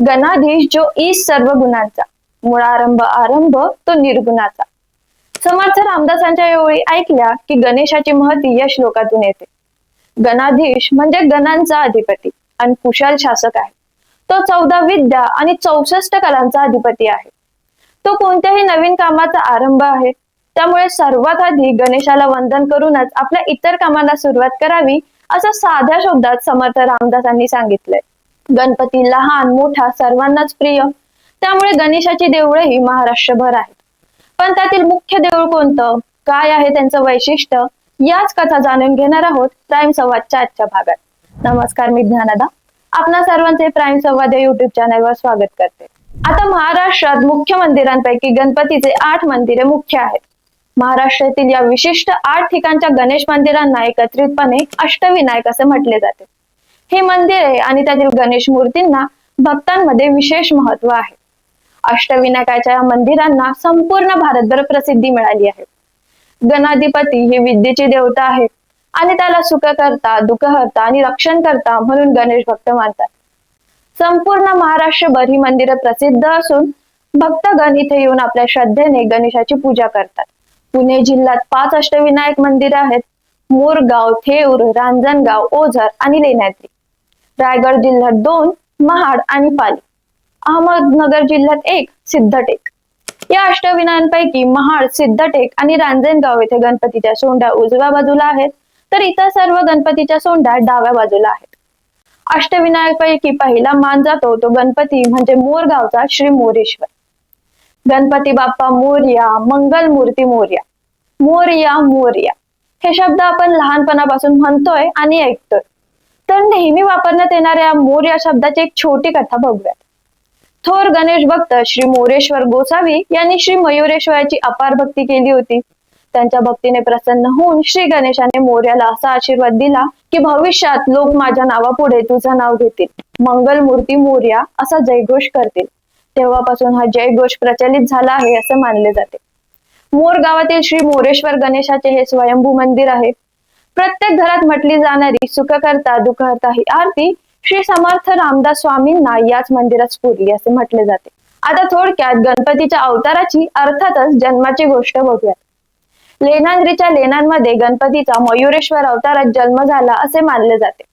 गणाधीश जो ईश सर्व गुणांचा मुळारंभ आरंभ तो निर्गुणाचा. समर्थ रामदासांच्या या ओळी ऐकल्या की गणेशाची महती या श्लोकातून येते. गणाधीश म्हणजे गणांचा अधिपती आणि कुशल शासक आहे. तो चौदा विद्या आणि चौसष्ट कलांचा अधिपती आहे. तो कोणत्याही नवीन कामाचा आरंभ आहे. त्यामुळे सर्वात आधी गणेशाला वंदन करूनच आपल्या इतर कामाला सुरुवात करावी असं साध्या शब्दात समर्थ रामदासांनी सांगितलंय. गणपती लहान मोठा सर्वांनाच प्रिय. त्यामुळे गणेशाची देऊळे ही महाराष्ट्रभर आहेत पण त्यातील मुख्य देऊळ कोणतं? काय आहे त्यांचं वैशिष्ट्य? याच कथा जाणून घेणार आहोत प्राईम संवादच्या आजच्या भागात. नमस्कार मी ज्ञानदा. आपणा सर्वांचे प्राईम संवाद या युट्यूब चॅनलवर स्वागत करते. आता महाराष्ट्रात मुख्य मंदिरांपैकी गणपतीचे आठ मंदिरे मुख्य आहेत. महाराष्ट्रातील या विशिष्ट आठ ठिकाणच्या गणेश मंदिरांना एकत्रितपणे अष्टविनायक असे म्हटले जाते. हे मंदिर आहे आणि त्यातील गणेश मूर्तींना भक्तांमध्ये विशेष महत्त्व आहे. अष्टविनायकाच्या मंदिरांना संपूर्ण भारतभर प्रसिद्धी मिळाली आहे. गणाधिपती ही विद्येची देवता आहे आणि त्याला सुख करता दुःखहर्ता आणि रक्षण करता म्हणून गणेश भक्त मानतात. संपूर्ण महाराष्ट्रभर ही मंदिरं प्रसिद्ध असून भक्तगण इथे येऊन आपल्या श्रद्धेने गणेशाची पूजा करतात. पुणे जिल्ह्यात पाच अष्टविनायक मंदिर आहेत. मोरगाव थेऊर रांजणगाव ओझर आणि लेण्याद्री. रायगड जिल्ह्यात दोन महाड आणि पाली. अहमदनगर जिल्ह्यात एक सिद्धटेक. या अष्टविनायांपैकी महाड सिद्धटेक आणि रांजणगाव येथे गणपतीच्या सोंड्या उजव्या बाजूला आहेत. तर इतर सर्व गणपतीच्या सोंड्या डाव्या बाजूला आहेत. अष्टविनायकपैकी पहिला मान जातो तो गणपती म्हणजे मोरगावचा श्री मोरेश्वर. गणपती बाप्पा मोर्या मंगल मूर्ती मोर्या. मोर्या मोर्या. हे शब्द आपण लहानपणापासून म्हणतोय आणि ऐकतोय. तर नेहमी वापरण्यात येणाऱ्या मोर या शब्दाची एक छोटी कथा बघूयात. थोर गणेश भक्त श्री मोरेश्वर गोसावी यांनी श्री मयुरेश्वराची अपार भक्ती केली होती. त्यांच्या भक्तीने प्रसन्न होऊन श्री गणेशाने मोर्याला असा आशीर्वाद दिला की भविष्यात लोक माझ्या नावापुढे तुझं नाव घेतील. मंगल मूर्ती मोर्या असा जयघोष करतील. तेव्हापासून हा जयघोष प्रचलित झाला आहे असे मानले जाते. मोर गावातील श्री मोरेश्वर गणेशाचे हे स्वयंभू मंदिर आहे. प्रत्येक घरात म्हटली जाणारी सुखकर्ता दुःखहर्ता ही आरती श्री समर्थ रामदास स्वामींना याच मंदिरात स्फुरली असे म्हटले जाते. आता थोडक्यात गणपतीच्या अवताराची अर्थातच जन्माची गोष्ट बघूयात. लेणाद्रीच्या लेनांमध्ये गणपतीचा मयुरेश्वर अवतारात जन्म झाला असे मानले जाते.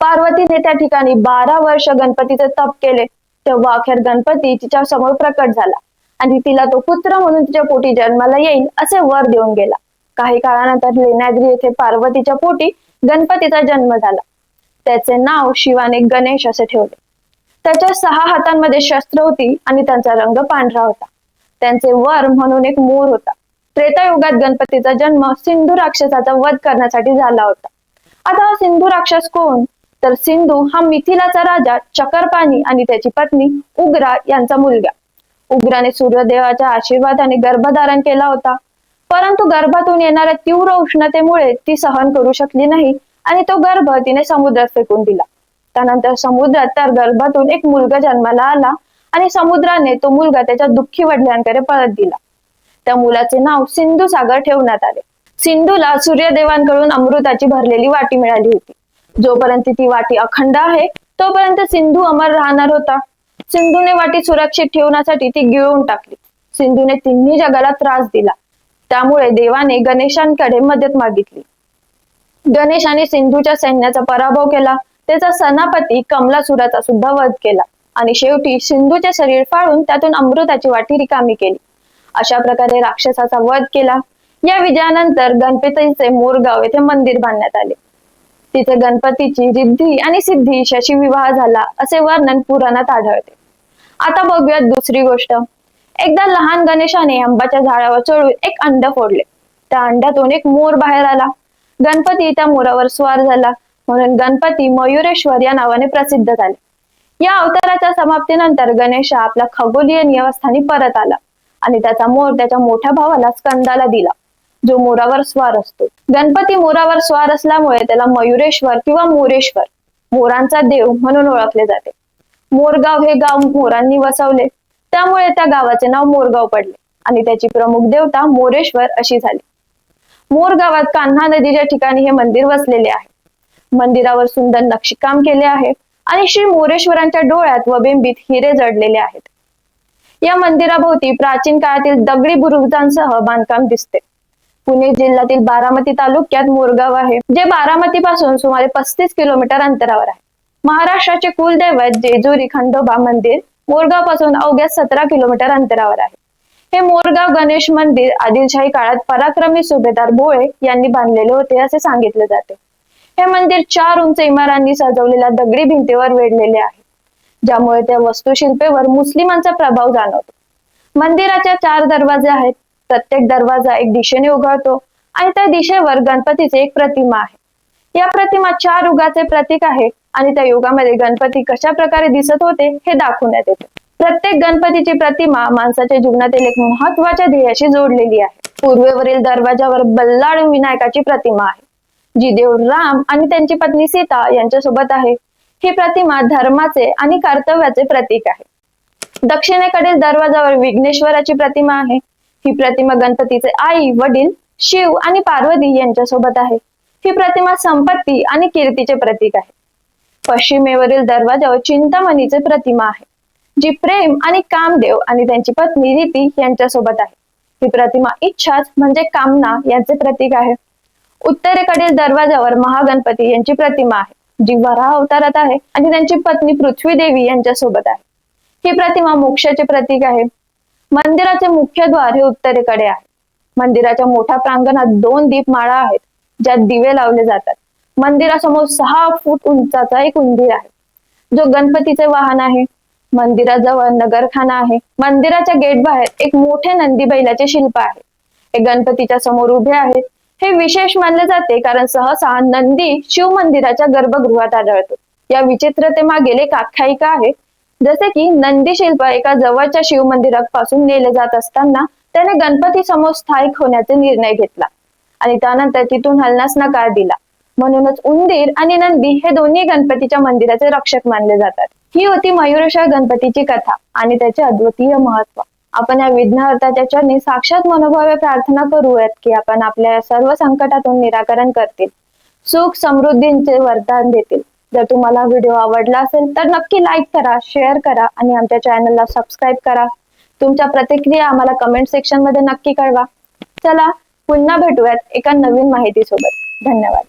पार्वतीने त्या ठिकाणी बारा वर्ष गणपतीचे तप केले. तेव्हा अखेर गणपती तिच्या समोर प्रकट झाला आणि तिला तो पुत्र म्हणून तिच्या पोटी जन्माला येईल असे वर देऊन गेला. काही काळानंतर लेण्याद्री येथे पार्वतीच्या पोटी गणपतीचा जन्म झाला. त्याचे नाव शिवाने गणेश असे ठेवले. त्याच्या सहा हातांमध्ये शस्त्र होती आणि त्यांचा रंग पांढरा होता. त्यांचे वर म्हणून एक मोर होता. त्रेतायुगात गणपतीचा जन्म सिंधू राक्षसाचा वध करण्यासाठी झाला होता. आता हा सिंधू राक्षस कोण? तर सिंधू हा मिथिलाचा राजा चकरपाणी आणि त्याची पत्नी उग्रा यांचा मुलगा. उग्राने सूर्यदेवाच्या आशीर्वादाने गर्भधारण केला होता. परंतु गर्भातून येणाऱ्या तीव्र उष्णतेमुळे ती सहन करू शकली नाही आणि तो गर्भ तिने समुद्रात फेकून दिला. त्यानंतर समुद्रात तर गर्भातून एक मुलगा जन्माला आला आणि समुद्राने तो मुलगा त्याच्या दुःखी वडिलांकडे परत दिला त्या मुलाचे नाव सिंधू सागर ठेवण्यात आले. सिंधूला सूर्यदेवांकडून अमृताची भरलेली वाटी मिळाली होती. जोपर्यंत ती वाटी अखंड आहे तोपर्यंत सिंधू अमर राहणार होता. सिंधूने वाटी सुरक्षित ठेवण्यासाठी ती गिळून टाकली. सिंधूने तिन्ही जगाला त्रास दिला. त्यामुळे देवाने गणेशांकडे मदत मागितली. गणेशाने सिंधूच्या सैन्याचा पराभव केला. त्याचा सनापती कमलासुराचा सुद्धा वध केला. आणि शेवटी सिंधूचे शरीर फाळून त्यातून अमृताची वाटी रिकामी केली. अशा प्रकारे राक्षसाचा वध केला. या विजयानंतर गणपतीचे मोरगाव येथे मंदिर बांधण्यात आले. तिथे गणपतीची रिद्धी आणि सिद्धी शशी विवाह झाला असे वर्णन पुराणात आढळते. आता बघूयात दुसरी गोष्ट. एकदा लहान गणेशाने आंबाच्या झाडावर चढून एक अंड फोडले. त्या अंड्यातून एक मोर बाहेर आला. गणपती त्या मोरावर स्वार झाला. म्हणून गणपती मयुरेश्वर या नावाने प्रसिद्ध झाले. या अवताराच्या समाप्तीनंतर गणेश आपल्या खगोलीय निवासस्थानी परत आला आणि त्याचा मोर त्याच्या मोठ्या भावाला स्कंदाला दिला जो मोरावर स्वार असतो. गणपती मोरावर स्वार असल्यामुळे त्याला मयुरेश्वर किंवा मोरेश्वर मोरांचा देव म्हणून ओळखले जाते. मोरगाव हे गाव मोरांनी वसवले. त्यामुळे त्या गावाचे नाव मोरगाव पडले आणि त्याची प्रमुख देवता मोरेश्वर अशी झाली. मोर गावात कान्हा नदीच्या ठिकाणी हे मंदिर वसलेले आहे. मंदिरावर सुंदर नक्षीकाम केले आहे आणि श्री मोरेश्वरांच्या डोळ्यात व बिंबीत हिरे जडलेले आहेत. या मंदिराभोवती प्राचीन काळातील दगडी बुरुजांसह बांधकाम दिसते. पुणे जिल्ह्यातील बारामती तालुक्यात मोरगाव आहे जे बारामती पासून सुमारे पस्तीस किलोमीटर अंतरावर आहे. महाराष्ट्राचे कुलदैवत जेजुरी खंडोबा मंदिर मोरगावपासून अवघ्या सतरा किलोमीटर अंतरावर आहे. हे मोरगाव गणेश मंदिर आदिलशाही काळात पराक्रमी सुभेदार भोळे यांनी बांधलेले होते असे सांगितले जाते. हे मंदिर चार उंच इमारांनी सजवलेल्या दगडी भिंतीवर वेढलेले आहे ज्यामुळे त्या वास्तुशिल्पेवर मुस्लिमांचा प्रभाव जाणवतो. मंदिराच्या चार दरवाजे आहेत प्रत्येक दरवाजा एक दिशेने उघडतो आणि त्या दिशेवर गणपतीचे एक प्रतिमा आहे. या प्रतिमा चार युगाचे प्रतीक आहे आणि त्या युगामध्ये गणपती कशा प्रकारे दिसत होते हे दाखवण्यात येते. प्रत्येक गणपतीची प्रतिमा माणसाच्या जीवनातील एक महत्त्वाच्या ध्येयाशी जोडलेली आहे. पूर्वेवरील दरवाजावर बल्लाळ विनायकाची प्रतिमा आहे जी देव राम आणि त्यांची पत्नी सीता यांच्यासोबत आहे. ही प्रतिमा धर्माचे आणि कर्तव्याचे प्रतीक आहे. दक्षिणेकडील दरवाजावर विघ्नेश्वराची प्रतिमा आहे. ही प्रतिमा गणपतीचे आई वडील शिव आणि पार्वती यांच्यासोबत आहे. ही प्रतिमा संपत्ती आणि कीर्तीचे प्रतीक आहे. पश्चिमेवरील दरवाजावर चिंतामणीचे प्रतिमा आहे जी प्रेम आणि कामदेव आणि त्यांची पत्नी रीती यांच्यासोबत आहे. ही प्रतिमा इच्छाच म्हणजे कामना यांचे प्रतीक आहे. उत्तरेकडील दरवाजावर महागणपती यांची प्रतिमा आहे जी वराह अवतारात आहे आणि त्यांची पत्नी पृथ्वी देवी यांच्यासोबत आहे. ही प्रतिमा मोक्षाचे प्रतीक आहे. मंदिराचे मुख्य द्वार हे उत्तरेकडे आहे. मंदिराच्या मोठ्या प्रांगणात दोन दीपमाळा आहेत. ज्यात दिवे लावले जातात. मंदिरासमोर सहा फूट उंचाचा एक उंदीर आहे. जो गणपतीचे वाहन आहे. मंदिराजवळ नगरखाना आहे. मंदिराच्या गेट बाहेर एक मोठे नंदी बैलाचे शिल्प आहे. हे गणपतीच्या समोर उभे आहेत हे विशेष मानले जाते कारण सहसा नंदी शिव मंदिराच्या गर्भगृहात आढळतो. या विचित्रते मागील एक आख्यायिका आहे. जसे की नंदी शिल्प एका जवळच्या शिव मंदिरापासून नेले जात असताना त्याने गणपती समोर स्थायिक होण्याचा निर्णय घेतला. आणि त्यानंतर तिथून हलण्यास नकार दिला. म्हणूनच उंदीर आणि नंदी हे दोन्ही गणपतीच्या मंदिराचे रक्षक मानले जातात. ही होती मयुरेश्वर गणपतीची कथा आणि त्याचे अद्वितीय महत्त्व. आपण या विघ्नहर्ताच्या चरणी साक्षात मनोभावे प्रार्थना करूयात की आपण आपल्या सर्व संकटातून निराकरण करतील. सुख समृद्धींचे वरदान देतील. जर तुम्हाला व्हिडिओ आवडला असेल तर नक्की लाईक करा शेअर करा आणि आमच्या चॅनलला सबस्क्राईब करा. तुमच्या प्रतिक्रिया आम्हाला कमेंट सेक्शनमध्ये नक्की कळवा. चला पुन्हा भेटूयात एका नवीन माहितीसोबत. धन्यवाद.